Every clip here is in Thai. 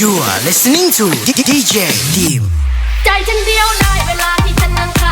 You are listening to DJ Team ใจฉันเดียวนายเวลาที่ฉันนั่งคา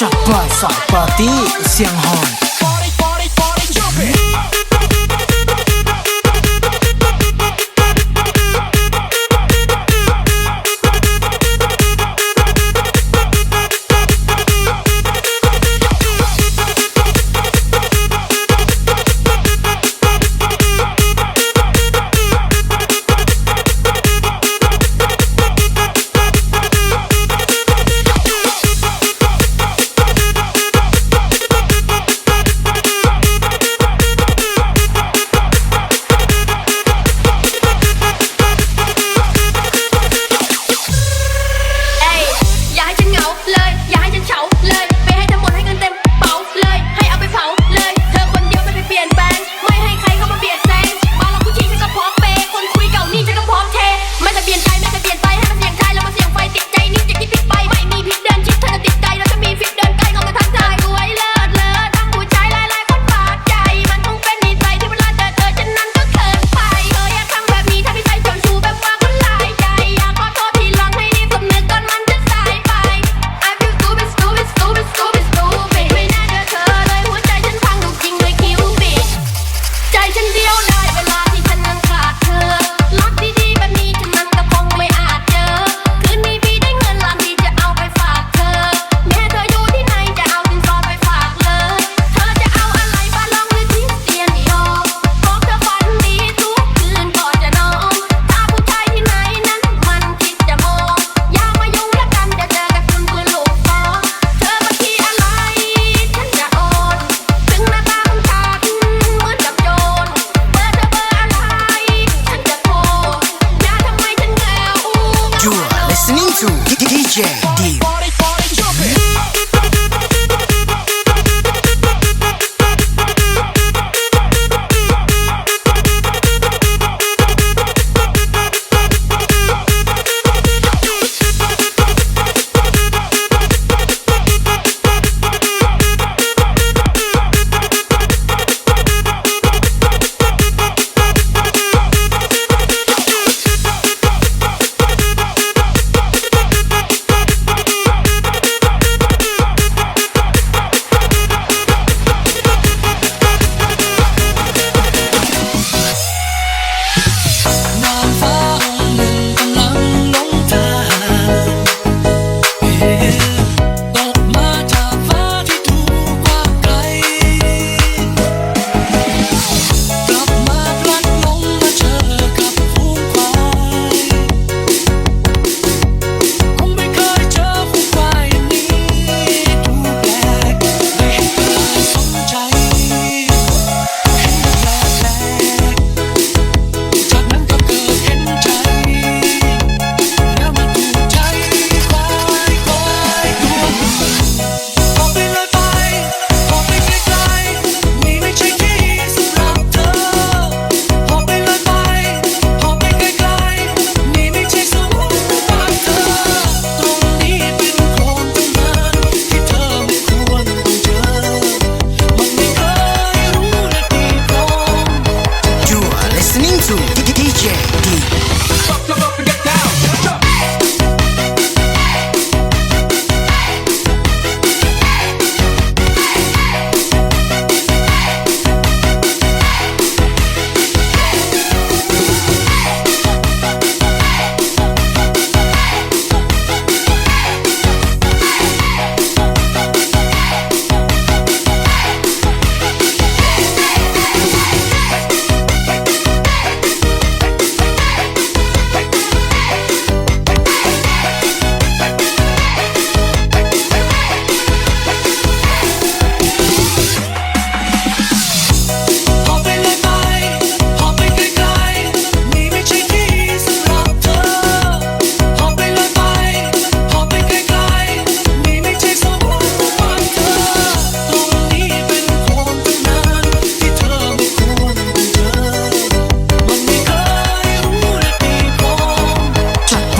จับปล่ยสายปาร์ตี้เสียงหอน You are listening to DJ Deep.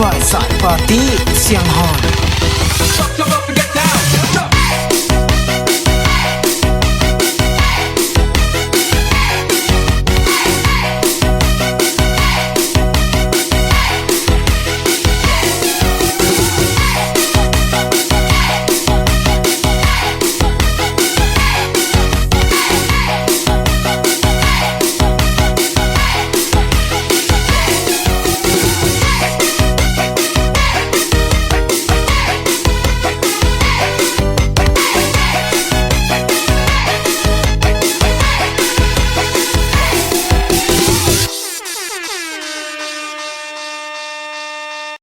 บอยสายปาร์ตี้เซียงหอน